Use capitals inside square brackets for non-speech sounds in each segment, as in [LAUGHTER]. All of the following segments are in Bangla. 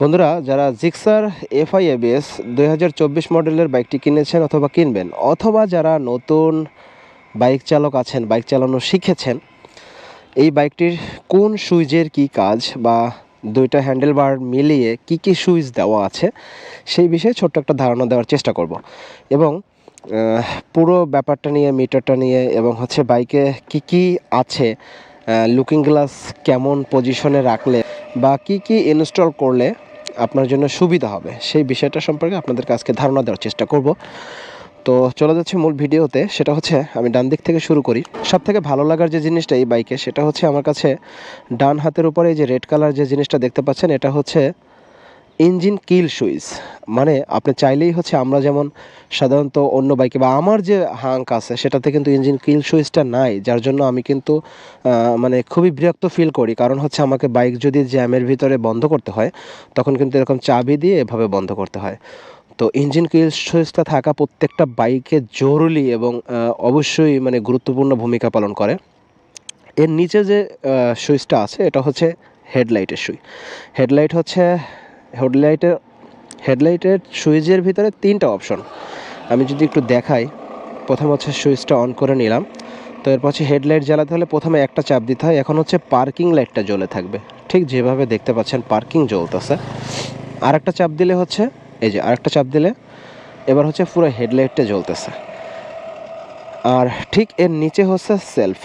বন্ধুরা, যারা জিক্সার এফআই এবিএস দুই হাজার চব্বিশ মডেলের বাইকটি কিনেছেন অথবা কিনবেন, অথবা যারা নতুন বাইক চালক আছেন, বাইক চালানো শিখেছেন, এই বাইকটির কোন সুইচের কি কাজ বা দুইটা হ্যান্ডেল বার মিলিয়ে কি কি সুইচ দেওয়া আছে, সেই বিষয়ে ছোট্ট একটা ধারণা দেওয়ার চেষ্টা করব। এবং পুরো ব্যাপারটা নিয়ে, মিটারটা নিয়ে এবং হচ্ছে বাইকে কি কি আছে লুকিং গ্লাস কেমন পজিশনে রাখলে বা কি কি ইনস্টল করলে আপনার জন্য সুবিধা হবে। সেই বিষয়টা সম্পর্কে আপনাদের আজকে ধারণা দেওয়ার চেষ্টা করব। তো চলে যাচ্ছে মূল ভিডিওতে, সেটা হচ্ছে আমি ডান দিক থেকে শুরু করি। সব থেকে ভালো লাগার যে জিনিসটা এই বাইকে, সেটা হচ্ছে আমার কাছে ডান হাতের উপরে এই যে রেড কালার যে জিনিসটা দেখতে পাচ্ছেন, এটা হচ্ছে ইঞ্জিন কিল সুইচ। মানে আপনি চাইলেই হচ্ছে আমরা যেমন সাধারণত অন্য বাইকে বা আমার যে হাঙ্ক আছে, সেটাতে কিন্তু ইঞ্জিন কিল সুইচটা নাই, যার জন্য আমি কিন্তু মানে খুবই বিরক্ত ফিল করি। কারণ হচ্ছে আমাকে বাইক যদি জ্যামের ভিতরে বন্ধ করতে হয়, তখন কিন্তু এরকম চাবি দিয়ে এভাবে বন্ধ করতে হয়। তো ইঞ্জিন কিল সুইচটা থাকা প্রত্যেকটা বাইকে জরুরি এবং অবশ্যই মানে গুরুত্বপূর্ণ ভূমিকা পালন করে। এর নিচে যে সুইচটা আছে, এটা হচ্ছে হেডলাইটের সুই। হেডলাইট হচ্ছে হেডলাইটের হেডলাইটের সুইচের ভিতরে তিনটা অপশন। আমি যদি একটু দেখাই, প্রথম হচ্ছে সুইচটা অন করে নিলাম। তো এরপর হচ্ছে হেডলাইট জ্বালাতে হলে প্রথমে একটা চাপ দিতে হয়। এখন হচ্ছে পার্কিং লাইটটা জ্বলে থাকবে। ঠিক যেভাবে দেখতে পাচ্ছেন, পার্কিং জ্বলতেছে। আর একটা চাপ দিলে হচ্ছে, এই যে আরেকটা চাপ দিলে, এবার হচ্ছে পুরো হেডলাইটটা জ্বলতেছে। আর ঠিক এর নিচে হচ্ছে সেলফ।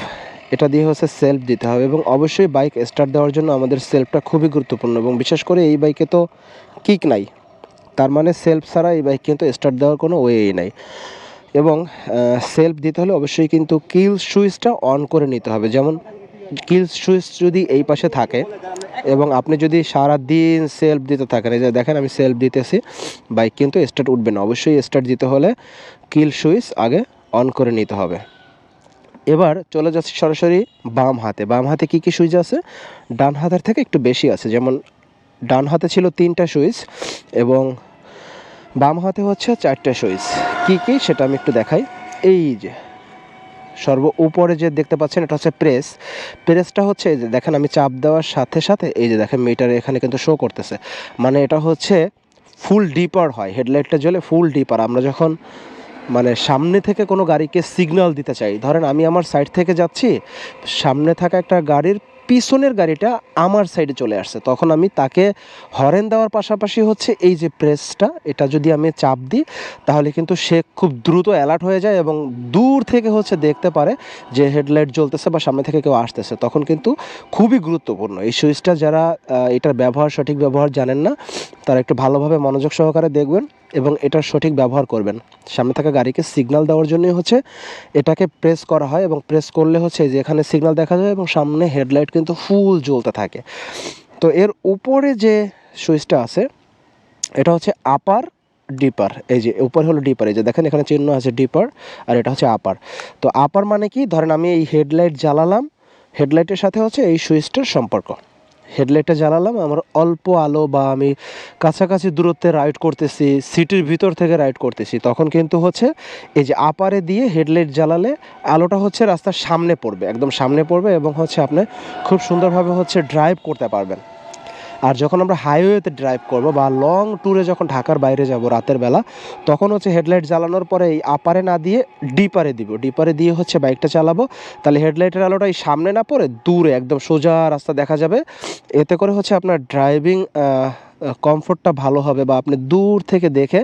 এটা দিয়ে হচ্ছে সেলফ দিতে হবে এবং অবশ্যই বাইক স্টার্ট দেওয়ার জন্য আমাদের সেলফটা খুবই গুরুত্বপূর্ণ এবং বিশেষ করে এই বাইকে তো কিক নাই। তার মানে সেলফ ছাড়া এই বাইক কিন্তু স্টার্ট দেওয়ার কোনো ওয়েই নাই। এবং সেলফ দিতে হলে অবশ্যই কিন্তু কিল সুইচটা অন করে নিতে হবে। যেমন কিল সুইচ যদি এই পাশে থাকে এবং আপনি যদি সারা দিন সেলফ দিতে থাকেন, এই যে দেখেন আমি সেলফ দিতেছি বাইক কিন্তু স্টার্ট উঠবে না। অবশ্যই স্টার্ট দিতে হলে কিল সুইচ আগে অন করে নিতে হবে। এবার চলে যাচ্ছি সরাসরি বাম হাতে। বাম হাতে কি কি সুইচ আছে? ডান হাতের থেকে একটু বেশি আছে, যেমন ডান হাতে ছিল তিনটা সুইচ এবং বাম হাতে হচ্ছে চারটে সুইচ। কি কি সেটা আমি একটু দেখাই। এই যে, সর্ব উপরে যে দেখতে পাচ্ছেন, এটা হচ্ছে প্রেস। প্রেসটা হচ্ছে এই যে, দেখেন আমি চাপ দেওয়ার সাথে সাথে, এই যে দেখেন মিটারে এখানে কিন্তু শো করতেছে। মানে এটা হচ্ছে ফুল ডিপার হয় হেডলাইটটা জ্বলে ফুল ডিপার আমরা যখন মানে সামনে থেকে কোনো গাড়িকে সিগন্যাল দিতে চাই। ধরেন আমি আমার সাইড থেকে যাচ্ছি, সামনে থাকা একটা গাড়ির পিছনের গাড়িটা আমার সাইডে চলে আসছে। তখন আমি তাকে হরেন দেওয়ার পাশাপাশি হচ্ছে এই যে প্রেসটা এটা যদি আমি চাপ দিই, তাহলে কিন্তু সে খুব দ্রুত অ্যালার্ট হয়ে যায় এবং দূর থেকে হচ্ছে দেখতে পারে যে হেডলাইট জ্বলতেছে বা সামনে থেকে কেউ আসতেছে। তখন কিন্তু খুবই গুরুত্বপূর্ণ। এই সুইচটা যারা এটার ব্যবহার, সঠিক ব্যবহার জানেন না তারা একটু ভালোভাবে মনোযোগ সহকারে দেখবেন এবং এটার সঠিক ব্যবহার করবেন। সামনে থাকা গাড়িকে সিগনাল দেওয়ার জন্যই হচ্ছে এটাকে প্রেস করা হয় এবং প্রেস করলে হচ্ছে যে এখানে সিগনাল দেখা যায় এবং সামনে হেডলাইট কিন্তু ফুল জ্বলতে থাকে। তো এর উপরে যে সুইচটা আছে, এটা হচ্ছে আপার ডিপার এই যে উপরে হলো ডিপার এই যে দেখেন এখানে চিহ্ন আছে ডিপার আর এটা হচ্ছে আপার তো আপার মানে কি? ধরেন আমি এই হেডলাইট জ্বালালাম হেডলাইটের সাথে হচ্ছে এই সুইচটার সম্পর্ক। হেডলাইটটা জ্বালালাম, আমার অল্প আলো বা আমি কাছাকাছি দূরত্বে রাইড করতেছি, সিটির ভিতর থেকে রাইড করতেছি, তখন কিন্তু হচ্ছে এই যে আপারে দিয়ে হেডলাইট জ্বালালে আলোটা হচ্ছে রাস্তার সামনে পড়বে, একদম সামনে পড়বে এবং হচ্ছে আপনি খুব সুন্দরভাবে হচ্ছে ড্রাইভ করতে পারবেন। আর যখন আমরা হাইওয়েতে ড্রাইভ করব বা লং ট্যুরে যখন ঢাকার বাইরে যাব রাতের বেলা, তখন হচ্ছে হেডলাইট জ্বালানোর পরে এই আপারে না দিয়ে ডিপারে দিব। ডিপারে দিয়ে হচ্ছে বাইকটা চালাবো। তাহলে হেডলাইটের আলোটা এই সামনে না পড়ে, দূরে, একদম সোজা রাস্তা দেখা যাবে। এতে করে হচ্ছে আপনার ড্রাইভিং কমফোর্টটা ভালো হবে বা আপনি দূর থেকে দেখে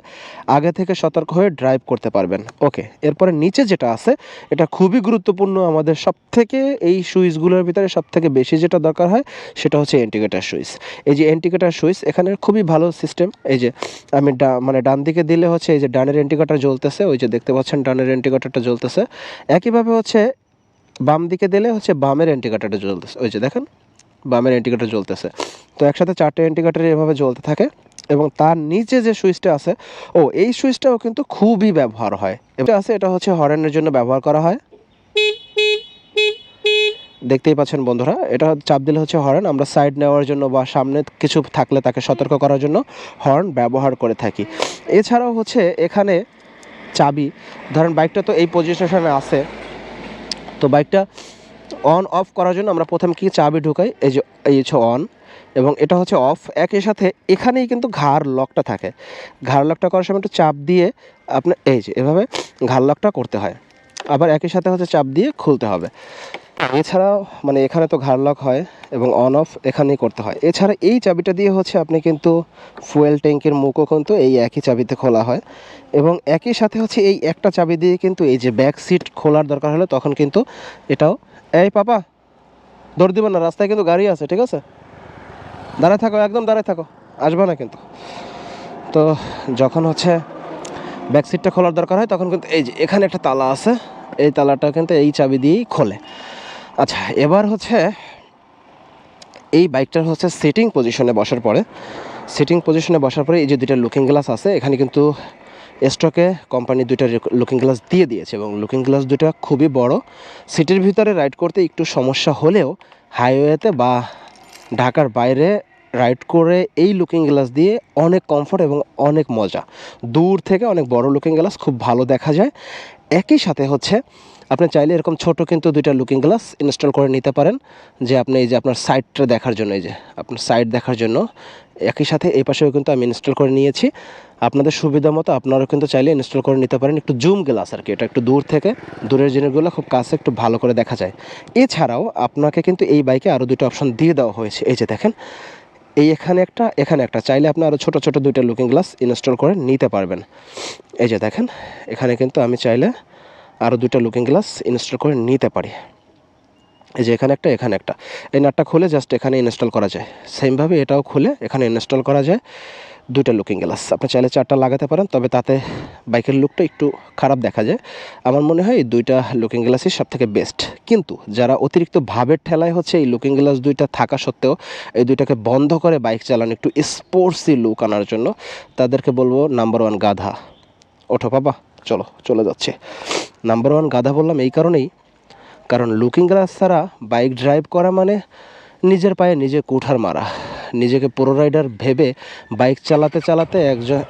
আগে থেকে সতর্ক হয়ে ড্রাইভ করতে পারবেন। ওকে, এরপরে নিচে যেটা আছে, এটা খুবই গুরুত্বপূর্ণ আমাদের সব থেকে এই সুইচগুলোর ভিতরে সব থেকে বেশি যেটা দরকার হয়, সেটা হচ্ছে এন্টিকেটার সুইচ। এই যে এন্টিকেটার সুইচ, এখানে খুবই ভালো সিস্টেম। এই যে আমি মানে ডান দিকে দিলে হচ্ছে এই যে ডানের এন্টিকেটার জ্বলতেছে, ওই যে দেখতে পাচ্ছেন ডানের এন্টিকেটারটা জ্বলতেছে। একইভাবে হচ্ছে বাম দিকে দিলে হচ্ছে বামের এন্টিকেটারটা জ্বলতেছে। ওই যে দেখেন বামের এন্টিকেটার জ্বলতেছে। তো একসাথে চারটে এন্টিকেটার এভাবে জ্বলতে থাকে এবং তার নিচে যে সুইচটা আছে, ও, এই সুইচটাও কিন্তু খুবই ব্যবহার হয়। এটা আছে, এটা হচ্ছে হরেনের জন্য ব্যবহার করা হয়। দেখতেই পাচ্ছেন বন্ধুরা, এটা চাপ দিলে হচ্ছে হর্ন, আমরা সাইড নেওয়ার জন্য বা সামনে কিছু থাকলে তাকে সতর্ক করার জন্য হর্ন ব্যবহার করে থাকি। এছাড়াও হচ্ছে এখানে চাবি, ধরেন বাইকটা তো এই পজিশনে আছে, তো বাইকটা অন অফ করার জন্য আমরা প্রথম কি চাবি ঢুকাই, এই যে, এই হচ্ছে অন এবং এটা হচ্ছে অফ একই সাথে এখানেই কিন্তু ঘাড় লকটা থাকে। ঘাড় লকটা করার সময় একটু চাপ দিয়ে আপনার এই যে, এভাবে ঘাড় লকটা করতে হয়। আবার একই সাথে হচ্ছে চাপ দিয়ে খুলতে হবে। এছাড়াও মানে এখানে তো ঘাড় লক হয় এবং অন অফ এখানেই করতে হয়। এছাড়া এই চাবিটা দিয়ে হচ্ছে আপনি কিন্তু ফুয়েল ট্যাঙ্কের মুখও কিন্তু এই একই চাবিতে খোলা হয়। এবং একই সাথে হচ্ছে এই একটা চাবি দিয়ে কিন্তু এই যে ব্যাক সিট খোলার দরকার হলে তখন কিন্তু এটাও এই পাপা, দৌড় দিবেন না, রাস্তায় কিন্তু গাড়ি আছে, ঠিক আছে? দাঁড়ায় থাকো, একদম দাঁড়ায় থাকো, আসবে না কিন্তু। তো যখন হচ্ছে ব্যাক সিটটা খোলার দরকার হয়, তখন কিন্তু এই যে এখানে একটা তালা আছে, এই তালাটা কিন্তু এই চাবি দিয়েই খোলে। আচ্ছা এবার হচ্ছে এই বাইকটার হচ্ছে সিটিং পজিশনে বসার পরে সিটিং পজিশনে বসার পরে এই যে দুইটা লুকিং গ্লাস আছে, এখানে কিন্তু স্টকে কোম্পানি দুইটা লুকিং গ্লাস দিয়ে দিয়েছে এবং লুকিং গ্লাস দুইটা খুবই বড়। সিটির ভিতরে রাইড করতে একটু সমস্যা হলেও হাইওয়েতে বা ঢাকার বাইরে রাইড করে এই লুকিং গ্লাস দিয়ে অনেক কমফোর্ট এবং অনেক মজা। দূর থেকে অনেক বড় লুকিং গ্লাস খুব ভালো দেখা যায়। একই সাথে হচ্ছে, আপনি চাইলে এরকম ছোট কিন্তু দুইটা লুকিং গ্লাস ইনস্টল করে নিতে পারেন, যে আপনি এই যে আপনার সাইডটা দেখার জন্য, এই যে আপনার সাইড দেখার জন্য, একই সাথে এই পাশেও কিন্তু আমি ইনস্টল করে নিয়েছি। আপনাদের সুবিধা মতো আপনারাও কিন্তু চাইলে ইনস্টল করে নিতে পারেন, একটু জুম গ্লাস আর কি, এটা একটু দূর থেকে, দূরের জিনিসগুলো খুব কাছে একটু ভালো করে দেখা যায়। এছাড়াও আপনাকে কিন্তু এই বাইকে আরও দুটো অপশন দিয়ে দেওয়া হয়েছে, এই যে দেখেন এই এখানে একটা এখানে একটা। চাইলে আপনি আরও ছোটো ছোটো দুইটা লুকিং গ্লাস ইনস্টল করে নিতে পারবেন। এই যে দেখেন, এখানে কিন্তু আমি চাইলে আরও দুইটা লুকিং গ্লাস ইনস্টল করে নিতে পারি। এই যে এখানে একটা এখানে একটা। এই নাটটা খুলে জাস্ট এখানে ইনস্টল করা যায়। সেমভাবে এটাও খুলে এখানে ইনস্টল করা যায়। দুইটা লুকিং গ্লাস আপনি চাইলে চারটা লাগাতে পারেন, তবে তাতে বাইকের লুকটা একটু খারাপ দেখা যায়। আমার মনে হয় এই দুইটা লুকিং গ্লাসই সব থেকে বেস্ট কিন্তু যারা অতিরিক্ত ভাবের ঠেলায় হচ্ছে এই লুকিং গ্লাস দুইটা থাকা সত্ত্বেও এই দুইটাকে বন্ধ করে বাইক চালানো একটু স্পোর্টসি লুক আনার জন্য, তাদেরকে বলব নাম্বার ওয়ান গাধা। ওঠো বাবা, চলো, চলে যাচ্ছে। নাম্বার ওয়ান গাধা বললাম এই কারণেই, কারণ লুকিং গ্লাস ছাড়া বাইক ড্রাইভ করা মানে নিজের পায়ে নিজে কুঠার মারা। নিজেকে প্রো রাইডার ভেবে বাইক চালাতে চালাতে একজন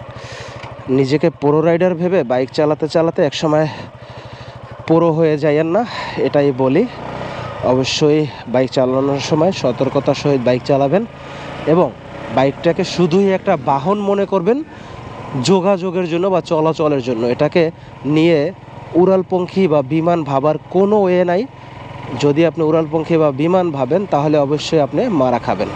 [COUGHS] নিজেকে প্রো রাইডার ভেবে বাইক চালাতে চালাতে একসময় পুরো হয়ে যাইয়েন না, এটাই বলি। অবশ্যই বাইক চালানোর সময় সতর্কতার সহিত বাইক চালাবেন এবং বাইকটাকে শুধুই একটা বাহন মনে করবেন যোগাযোগের জন্য বা চলাচলের জন্য। এটাকে নিয়ে উড়ালপঙ্খী বা বিমান ভাবার কোনো ওয়ে নাই। যদি আপনি উড়ালপঙ্খী বা বিমান ভাবেন, তাহলে অবশ্যই আপনি মারা খাবেন।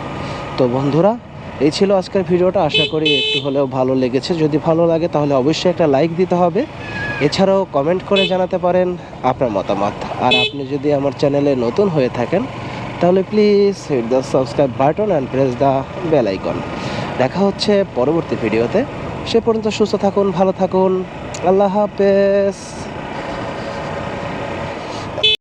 তো বন্ধুরা, এই ছিল আজকের ভিডিওটা। আশা করি একটু হলেও ভালো লেগেছে। যদি ভালো লাগে, তাহলে অবশ্যই একটা লাইক দিতে হবে। এছাড়াও কমেন্ট করে জানাতে পারেন আপনার মতামত। আর আপনি যদি আমার চ্যানেলে নতুন হয়ে থাকেন, তাহলে please hit the subscribe button and press the bell icon দেখা হচ্ছে পরবর্তী ভিডিওতে। সে পর্যন্ত সুস্থ থাকুন, ভালো থাকুন। আল্লাহ হাফেজ।